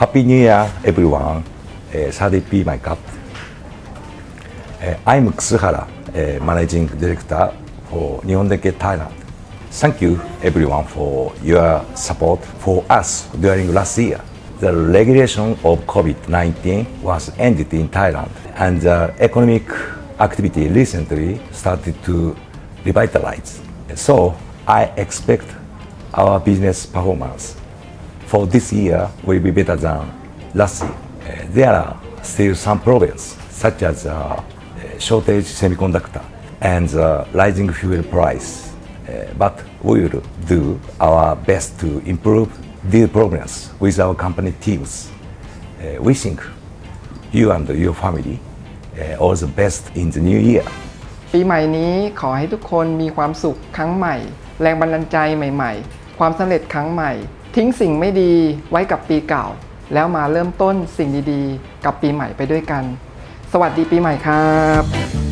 Happy New Year, everyone. Uh, Sadi P. My. Uh, I'm Kusuhara, uh, Managing Director for Nihon Denki Thailand. Thank you, everyone, for your support for us during last year. The regulation of COVID-19 was ended in Thailand, and the economic activity recently started to revitalize. So I expect our business performance for this year will be better than last year. Uh, there are still some problems, such as uh, shortage semiconductor and the rising fuel price. Uh, but we will do our best to improve these problems with our company teams. Uh, we think you and your family uh, all the best in the new year. ปีใหม่นี้ขอให้ทุกคนมีความสุขครั้งใหม่ แรงบันดาลใจใหม่ๆ ความสำเร็จครั้งใหม่ ทิ้งสิ่งไม่ดีไว้กับปีเก่า แล้วมาเริ่มต้นสิ่งดีๆ กับปีใหม่ไปด้วยกัน สวัสดีปีใหม่ครับ